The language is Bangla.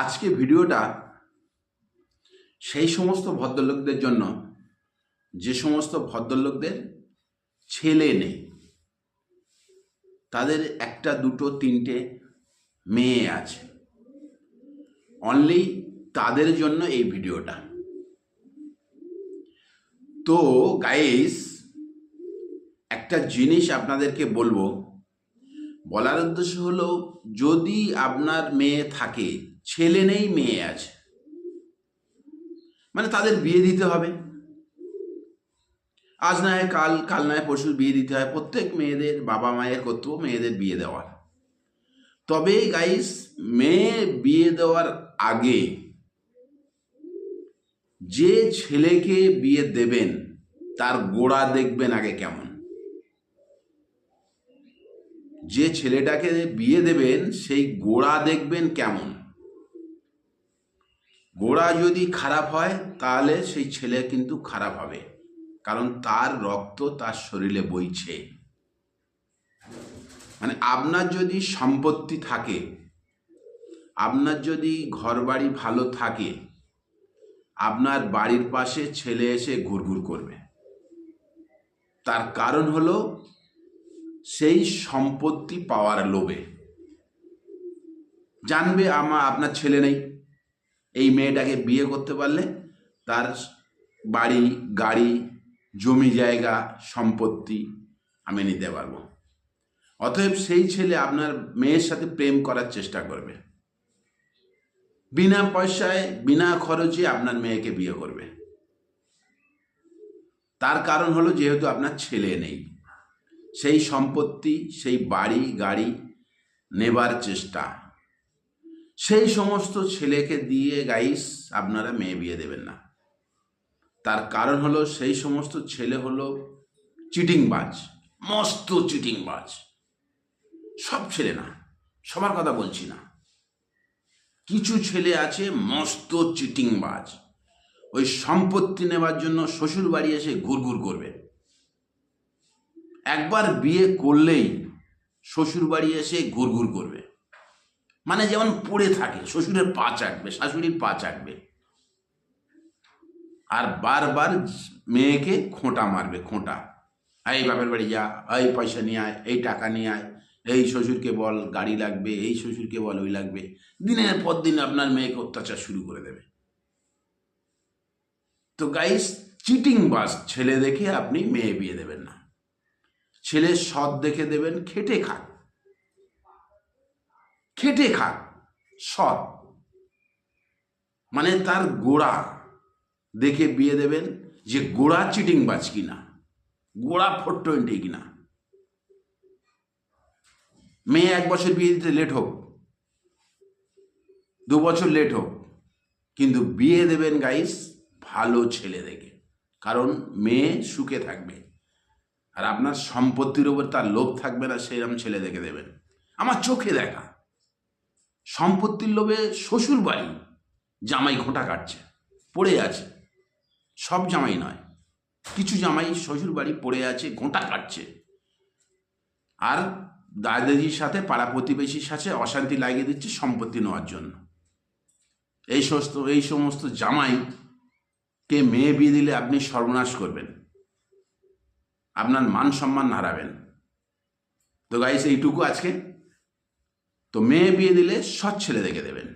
আজকে ভিডিওটা সেই সমস্ত ভদ্রলোকদের জন্য, যে সমস্ত ভদ্রলোকদের ছেলে নেই, তাদের একটা, দুটো, তিনটে মেয়ে আছে। অনলি তাদের জন্য এই ভিডিওটা। তো গাইস একটা জিনিস আপনাদেরকে বলব। বলার উদ্দেশ্য হলো, যদি আপনার মেয়ে থাকে ছেলে নেই, মেয়ে আছে। মানে তাদের বিয়ে দিতে হবে। আজ না হয় কাল কাল না হয় পরশু বিয়ে দিতে হয়। প্রত্যেক মেয়েদের বাবা মায়ের কর্তব্য মেয়েদের বিয়ে দেওয়ার। তবে গাইস মেয়ে বিয়ে দেওয়ার আগে যে ছেলেকে বিয়ে দেবেন, তার গোড়া দেখবেন আগে কেমন। যে ছেলেটাকে বিয়ে দেবেন, সেই গোড়া দেখবেন কেমন। গোড়া যদি খারাপ হয়, তাহলে সেই ছেলে কিন্তু খারাপ হবে। কারণ তার রক্ত তার শরীরে বইছে। মানে আপনার যদি সম্পত্তি থাকে, আপনার যদি ঘরবাড়ি ভালো থাকে, আপনার বাড়ির পাশে ছেলে এসে ঘুরঘুর করবে। তার কারণ হলো, সেই সম্পত্তি পাওয়ার লোভে। জানবে আমা, আপনার ছেলে নেই। এই মেয়েটাকে বিয়ে করতে পারলে তার বাড়ি, গাড়ি, জমি জায়গা, সম্পত্তি আমি নিতে পারব। অতএব সেই ছেলে আপনার মেয়ের সাথে প্রেম করার চেষ্টা করবে। বিনা পয়সায়, বিনা খরচে আপনার মেয়েকে বিয়ে করবে। তার কারণ হলো যেহেতু আপনার ছেলে নেই। সেই সম্পত্তি, সেই বাড়ি, গাড়ি নেবার চেষ্টা। সেই সমস্ত ছেলেকে দিয়ে গাইস আপনারা মেয়ে বিয়ে দেবেন না। তার কারণ হলো সেই সমস্ত ছেলে হলো চিটিংবাজ, মস্ত চিটিংবাজ। সব ছেলে না, সবার কথা বলছি না। কিছু ছেলে আছে মস্ত চিটিংবাজ, ওই সম্পত্তি নেবার জন্য শ্বশুর বাড়ি এসে ঘুরঘুর করবে। একবার বিয়ে করলেই শ্বশুর বাড়ি এসে ঘুরঘুর করবে। মানে যেমন পড়ে থাকে, শ্বশুরের পা চাটবে, শাশুড়ির পা চাটবে। আর বারবার মেয়েকে খোঁটা মারবে, খোঁটা। এই বাপের বাড়ি যা, এই পয়সা নিয়ে আয়, এই টাকা নিয়ে আয়, এই শ্বশুরকে বল গাড়ি লাগবে, এই শ্বশুরকে বল ওই লাগবে। দিনের পর দিন আপনার মেয়েকে অত্যাচার শুরু করে দেবে। তো গাইস চিটিং বাস, ছেলে দেখে আপনি মেয়ে বিয়ে দেবেন না। ছেলে সৎ দেখে দেবেন, খেটে খাক খেটে খাক সৎ। মানে তার গোড়া দেখে বিয়ে দেবেন যে গোড়া চিটিং বাজ কিনা, গোড়া ফোর টোয়েন্টি কিনা। মেয়ে এক বছর বিয়ে দিতে লেট হোক, দু বছর লেট হোক, কিন্তু বিয়ে দেবেন গাইস ভালো ছেলে দেখে। কারণ মেয়ে সুখে থাকবে, আর আপনার সম্পত্তির ওপর তার লোভ থাকবে না সেরকম ছেলে দেখে দেবেন। আমার চোখে দেখা। সম্পত্তির লোভে শ্বশুর বাড়ি, জামাই ঘোঁটা কাটছে, পড়ে আছে। সব জামাই নয়, কিছু জামাই শ্বশুর বাড়ি পড়ে আছে, ঘোঁটা কাটছে। আর দাদাজির সাথে, পাড়া প্রতিবেশীর সাথে অশান্তি লাগিয়ে দিচ্ছে সম্পত্তি নেওয়ার জন্য। এই সমস্ত এই সমস্ত জামাইকে মেয়ে বিয়ে দিলে আপনি সর্বনাশ করবেন। আপনার মান সম্মান হারাবেন। তো গাইস এইটুকু আজকে। তো মেয়ে বিয়ে দিলে সৎ ছেলে দেখে দেবেন।